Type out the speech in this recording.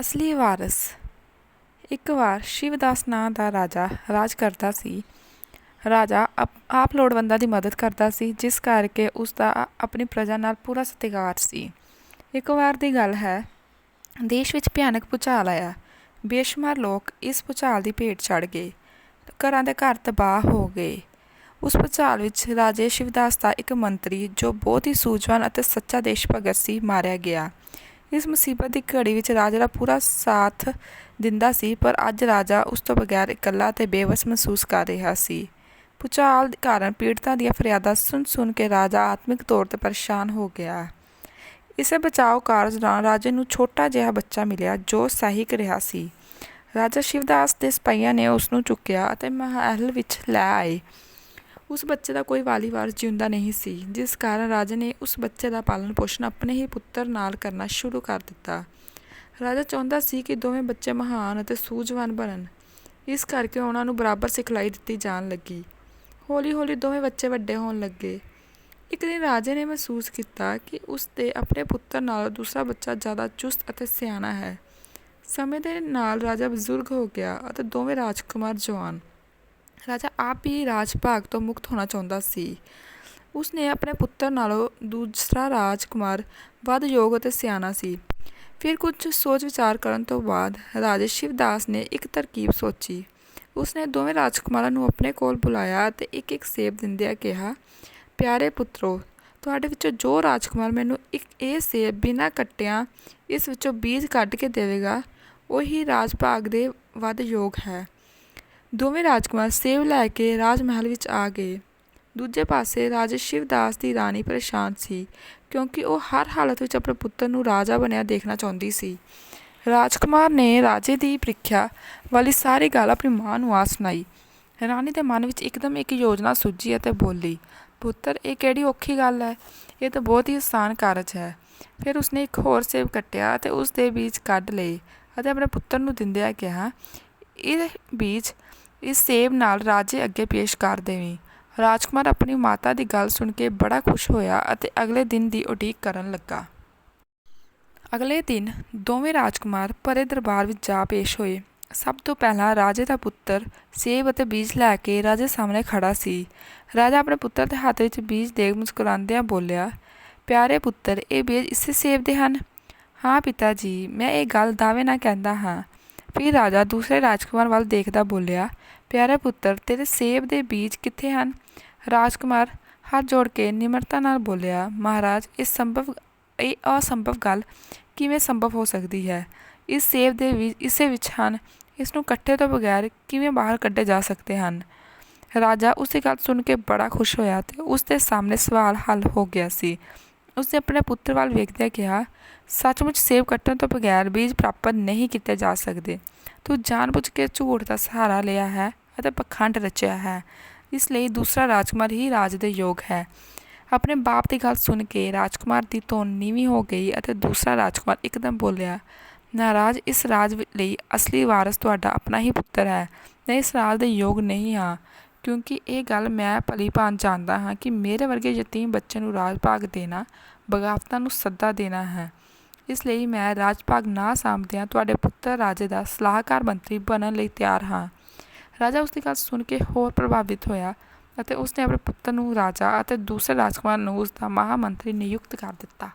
ਅਸਲੀ ਵਾਰਸ। ਇੱਕ ਵਾਰ ਸ਼ਿਵਦਾਸ ਨਾਂ ਦਾ ਰਾਜਾ ਰਾਜ ਕਰਦਾ ਸੀ। ਰਾਜਾ ਅਪ- ਆਪ ਲੋੜਵੰਦਾਂ ਦੀ ਮਦਦ ਕਰਦਾ ਸੀ, ਜਿਸ ਕਰਕੇ ਉਸ ਦਾ ਆਪਣੀ ਪ੍ਰਜਾ ਨਾਲ ਪੂਰਾ ਸਤਿਕਾਰ ਸੀ। ਇੱਕ ਵਾਰ ਦੀ ਗੱਲ ਹੈ, ਦੇਸ਼ ਵਿੱਚ ਭਿਆਨਕ ਭੂਚਾਲ ਆਇਆ। ਬੇਸ਼ੁਮਾਰ ਲੋਕ ਇਸ ਭੂਚਾਲ ਦੀ ਭੇਟ ਚੜ੍ਹ ਗਏ। ਘਰਾਂ ਦੇ ਘਰ ਤਬਾਹ ਹੋ ਗਏ। ਉਸ ਭੂਚਾਲ ਵਿੱਚ ਰਾਜੇ ਸ਼ਿਵਦਾਸ ਦਾ ਇੱਕ ਮੰਤਰੀ ਜੋ ਬਹੁਤ ਹੀ ਸੂਝਵਾਨ ਅਤੇ ਸੱਚਾ ਦੇਸ਼ ਭਗਤ ਸੀ, ਮਾਰਿਆ ਗਿਆ। ਇਸ ਮੁਸੀਬਤ ਦੀ ਘੜੀ ਵਿੱਚ ਰਾਜਾ ਦਾ ਪੂਰਾ ਸਾਥ ਦਿੰਦਾ ਸੀ, ਪਰ ਅੱਜ ਰਾਜਾ ਉਸ ਤੋਂ ਬਗੈਰ ਇਕੱਲਾ ਅਤੇ ਬੇਵਸ ਮਹਿਸੂਸ ਕਰ ਰਿਹਾ ਸੀ। ਭੂਚਾਲ ਕਾਰਨ ਪੀੜਤਾਂ ਦੀਆਂ ਫਰਿਆਦਾਂ ਸੁਣ ਸੁਣ ਕੇ ਰਾਜਾ ਆਤਮਿਕ ਤੌਰ ਤੇ ਪਰੇਸ਼ਾਨ ਹੋ ਗਿਆ। ਇਸੇ ਬਚਾਓ ਕਾਰਜ ਦੌਰਾਨ ਰਾਜੇ ਨੂੰ ਛੋਟਾ ਜਿਹਾ ਬੱਚਾ ਮਿਲਿਆ ਜੋ ਸਹਿਕ ਰਿਹਾ ਸੀ। ਰਾਜਾ ਸ਼ਿਵਦਾਸ ਦੇ ਸਿਪਾਹੀਆਂ ਨੇ ਉਸ ਨੂੰ ਚੁੱਕਿਆ ਅਤੇ ਮਹਿਲ ਵਿੱਚ ਲੈ ਆਏ। ਉਸ ਬੱਚੇ ਦਾ ਕੋਈ ਵਾਲੀ ਵਾਰਸ ਜਿਉਂਦਾ ਨਹੀਂ ਸੀ, ਜਿਸ ਕਾਰਨ ਰਾਜੇ ਨੇ ਉਸ ਬੱਚੇ ਦਾ ਪਾਲਣ ਪੋਸ਼ਣ ਆਪਣੇ ਹੀ ਪੁੱਤਰ ਨਾਲ ਕਰਨਾ ਸ਼ੁਰੂ ਕਰ ਦਿੱਤਾ। ਰਾਜਾ ਚਾਹੁੰਦਾ ਸੀ ਕਿ ਦੋਵੇਂ ਬੱਚੇ ਮਹਾਨ ਅਤੇ ਸੂਝਵਾਨ ਬਣਨ। ਇਸ ਕਰਕੇ ਉਹਨਾਂ ਨੂੰ ਬਰਾਬਰ ਸਿਖਲਾਈ ਦਿੱਤੀ ਜਾਣ ਲੱਗੀ। ਹੌਲੀ ਹੌਲੀ ਦੋਵੇਂ ਬੱਚੇ ਵੱਡੇ ਹੋਣ ਲੱਗੇ। ਇੱਕ ਦਿਨ ਰਾਜੇ ਨੇ ਮਹਿਸੂਸ ਕੀਤਾ ਕਿ ਉਸ ਦੇ ਆਪਣੇ ਪੁੱਤਰ ਨਾਲੋਂ ਦੂਸਰਾ ਬੱਚਾ ਜ਼ਿਆਦਾ ਚੁਸਤ ਅਤੇ ਸਿਆਣਾ ਹੈ। ਸਮੇਂ ਦੇ ਨਾਲ ਰਾਜਾ ਬਜ਼ੁਰਗ ਹੋ ਗਿਆ ਅਤੇ ਦੋਵੇਂ ਰਾਜਕੁਮਾਰ ਜਵਾਨ ਰਾਜਾ ਆਪ ਹੀ ਰਾਜ ਭਾਗ ਤੋਂ ਮੁਕਤ ਹੋਣਾ ਚਾਹੁੰਦਾ ਸੀ। ਉਸ ਨੇ ਆਪਣੇ ਪੁੱਤਰ ਨਾਲੋਂ ਦੂਸਰਾ ਰਾਜਕੁਮਾਰ ਵੱਧ ਯੋਗ ਅਤੇ ਸਿਆਣਾ ਸੀ। ਫਿਰ ਕੁਝ ਸੋਚ ਵਿਚਾਰ ਕਰਨ ਤੋਂ ਬਾਅਦ ਰਾਜੇ ਸ਼ਿਵਦਾਸ ਨੇ ਇੱਕ ਤਰਕੀਬ ਸੋਚੀ। ਉਸ ਨੇ ਦੋਵੇਂ ਰਾਜਕੁਮਾਰਾਂ ਨੂੰ ਆਪਣੇ ਕੋਲ ਬੁਲਾਇਆ ਅਤੇ ਇੱਕ ਇੱਕ ਸੇਬ ਦਿੰਦਿਆਂ ਕਿਹਾ, ਪਿਆਰੇ ਪੁੱਤਰੋ, ਤੁਹਾਡੇ ਵਿੱਚੋਂ ਜੋ ਰਾਜਕੁਮਾਰ ਮੈਨੂੰ ਇੱਕ ਇਹ ਸੇਬ ਬਿਨਾਂ ਕੱਟਿਆਂ ਇਸ ਵਿੱਚੋਂ ਬੀਜ ਕੱਢ ਕੇ ਦੇਵੇਗਾ, ਉਹੀ ਰਾਜ ਭਾਗ ਦੇ ਵੱਧ ਯੋਗ ਹੈ। ਦੋਵੇਂ ਰਾਜਕੁਮਾਰ ਸੇਵ ਲੈ ਕੇ ਰਾਜ ਮਹਿਲ ਵਿੱਚ ਆ ਗਏ। ਦੂਜੇ ਪਾਸੇ ਰਾਜੇ ਸ਼ਿਵਦਾਸ ਦੀ ਰਾਣੀ ਪਰੇਸ਼ਾਨ ਸੀ, ਕਿਉਂਕਿ ਉਹ ਹਰ ਹਾਲਤ ਵਿੱਚ ਆਪਣੇ ਪੁੱਤਰ ਨੂੰ ਰਾਜਾ ਬਣਿਆ ਦੇਖਣਾ ਚਾਹੁੰਦੀ ਸੀ। ਰਾਜਕੁਮਾਰ ਨੇ ਰਾਜੇ ਦੀ ਪ੍ਰੀਖਿਆ ਵਾਲੀ ਸਾਰੀ ਗੱਲ ਆਪਣੀ ਮਾਂ ਨੂੰ ਆ ਸੁਣਾਈ। ਰਾਣੀ ਦੇ ਮਨ ਵਿੱਚ ਇੱਕਦਮ ਇੱਕ ਯੋਜਨਾ ਸੁੱਝੀ ਅਤੇ ਬੋਲੀ, ਪੁੱਤਰ, ਇਹ ਕਿਹੜੀ ਔਖੀ ਗੱਲ ਹੈ? ਇਹ ਤਾਂ ਬਹੁਤ ਹੀ ਆਸਾਨ ਕਾਰਜ ਹੈ। ਫਿਰ ਉਸਨੇ ਇੱਕ ਹੋਰ ਸੇਬ ਕੱਟਿਆ ਅਤੇ ਉਸ ਦੇ ਬੀਜ ਕੱਢ ਲਏ ਅਤੇ ਆਪਣੇ ਪੁੱਤਰ ਨੂੰ ਦਿੰਦਿਆਂ ਕਿਹਾ, ਇਹ ਬੀਜ ਇਸ ਸੇਬ ਨਾਲ ਰਾਜੇ ਅੱਗੇ ਪੇਸ਼ ਕਰ ਦੇਵੀਂ। ਰਾਜਕੁਮਾਰ ਆਪਣੀ ਮਾਤਾ ਦੀ ਗੱਲ ਸੁਣ ਕੇ ਬੜਾ ਖੁਸ਼ ਹੋਇਆ ਅਤੇ ਅਗਲੇ ਦਿਨ ਦੀ ਉਡੀਕ ਕਰਨ ਲੱਗਾ। ਅਗਲੇ ਦਿਨ ਦੋਵੇਂ ਰਾਜਕੁਮਾਰ ਭਰੇ ਦਰਬਾਰ ਵਿੱਚ ਜਾ ਪੇਸ਼ ਹੋਏ। ਸਭ ਤੋਂ ਪਹਿਲਾਂ ਰਾਜੇ ਦਾ ਪੁੱਤਰ ਸੇਬ ਅਤੇ ਬੀਜ ਲੈ ਕੇ ਰਾਜੇ ਸਾਹਮਣੇ ਖੜਾ ਸੀ। ਰਾਜਾ ਆਪਣੇ ਪੁੱਤਰ ਦੇ ਹੱਥ ਵਿੱਚ ਬੀਜ ਦੇਖ ਮੁਸਕਰਾਉਂਦਿਆਂ ਬੋਲਿਆ, ਪਿਆਰੇ ਪੁੱਤਰ, ਇਹ ਬੀਜ ਇਸੇ ਸੇਬ ਦੇ ਹਨ? ਹਾਂ ਪਿਤਾ ਜੀ, ਮੈਂ ਇਹ ਗੱਲ ਦਾਅਵੇ ਨਾਲ ਕਹਿੰਦਾ ਹਾਂ। ਫਿਰ ਰਾਜਾ ਦੂਸਰੇ ਰਾਜਕੁਮਾਰ ਵੱਲ ਦੇਖਦਾ ਬੋਲਿਆ ਪਿਆਰੇ ਪੁੱਤਰ, ਤੇਰੇ ਸੇਬ ਦੇ ਬੀਜ ਕਿੱਥੇ ਹਨ? ਰਾਜਕੁਮਾਰ ਹੱਥ ਜੋੜ ਕੇ ਨਿਮਰਤਾ ਨਾਲ ਬੋਲਿਆ, ਮਹਾਰਾਜ, ਇਹ ਸੰਭਵ, ਇਹ ਅਸੰਭਵ ਗੱਲ ਕਿਵੇਂ ਸੰਭਵ ਹੋ ਸਕਦੀ ਹੈ? ਇਸ ਸੇਬ ਦੇ ਬੀਜ ਇਸੇ ਵਿੱਚ ਹਨ। ਇਸ ਨੂੰ ਕੱਟੇ ਤੋਂ ਬਗੈਰ ਕਿਵੇਂ ਬਾਹਰ ਕੱਢੇ ਜਾ ਸਕਦੇ ਹਨ? ਰਾਜਾ ਉਸ ਦੀ ਗੱਲ ਸੁਣ ਕੇ ਬੜਾ ਖੁਸ਼ ਹੋਇਆ ਤੇ ਉਸ ਦੇ ਸਾਹਮਣੇ ਸਵਾਲ ਹੱਲ ਹੋ ਗਿਆ ਸੀ। ਉਸਨੇ ਆਪਣੇ ਪੁੱਤਰ ਵੱਲ ਵੇਖਦਿਆਂ ਕਿਹਾ, ਸੱਚਮੁੱਚ ਸੇਬ ਕੱਟਣ ਤੋਂ ਬਗੈਰ ਬੀਜ ਪ੍ਰਾਪਤ ਨਹੀਂ ਕੀਤੇ ਜਾ ਸਕਦੇ। ਤੂੰ ਜਾਣਬੁੱਝ ਕੇ ਝੂਠ ਦਾ ਸਹਾਰਾ ਲਿਆ ਹੈ। ਅਤੇ ਪਖੰਡ ਰਚਿਆ ਹੈ। ਇਸ ਲਈ ਦੂਸਰਾ ਰਾਜਕੁਮਾਰ ਹੀ ਰਾਜ ਦੇ ਯੋਗ ਹੈ। ਆਪਣੇ ਬਾਪ ਦੀ ਗੱਲ ਸੁਣ ਕੇ ਰਾਜਕੁਮਾਰ ਦੀ ਧੌਣ ਨੀਵੀਂ ਹੋ ਗਈ ਅਤੇ ਦੂਸਰਾ ਰਾਜਕੁਮਾਰ ਇੱਕਦਮ ਬੋਲਿਆ, ਨਾਰਾਜ, ਇਸ ਰਾਜ ਲਈ ਅਸਲੀ ਵਾਰਸ ਤੁਹਾਡਾ ਆਪਣਾ ਹੀ ਪੁੱਤਰ ਹੈ। ਮੈਂ ਇਸ ਰਾਜ ਦੇ ਯੋਗ ਨਹੀਂ ਹਾਂ, ਕਿਉਂਕਿ ਇਹ ਗੱਲ ਮੈਂ ਭਲੀ ਭਾਂਤ ਜਾਣਦਾ ਹਾਂ ਕਿ ਮੇਰੇ ਵਰਗੇ ਯਤੀਮ ਬੱਚੇ ਨੂੰ ਰਾਜ ਭਾਗ ਦੇਣਾ, ਬਗਾਵਤਾਂ ਨੂੰ ਸੱਦਾ ਦੇਣਾ ਹੈ। ਇਸ ਲਈ ਮੈਂ ਰਾਜ ਭਾਗ ਨਾ ਸਾਂਭਦਿਆਂ ਤੁਹਾਡੇ ਪੁੱਤਰ ਰਾਜੇ ਦਾ ਸਲਾਹਕਾਰ ਮੰਤਰੀ ਬਣਨ ਲਈ ਤਿਆਰ ਹਾਂ। ਰਾਜਾ ਉਸ ਦੀ ਗੱਲ ਸੁਣ ਕੇ ਹੋਰ ਪ੍ਰਭਾਵਿਤ ਹੋਇਆ ਅਤੇ ਉਸ ਨੇ ਆਪਣੇ ਪੁੱਤਰ ਨੂੰ ਰਾਜਾ ਅਤੇ ਦੂਸਰੇ ਰਾਜਕੁਮਾਰ ਨੂੰ ਉਸ ਦਾ ਮਹਾਮੰਤਰੀ ਨਿਯੁਕਤ ਕਰ ਦਿੱਤਾ।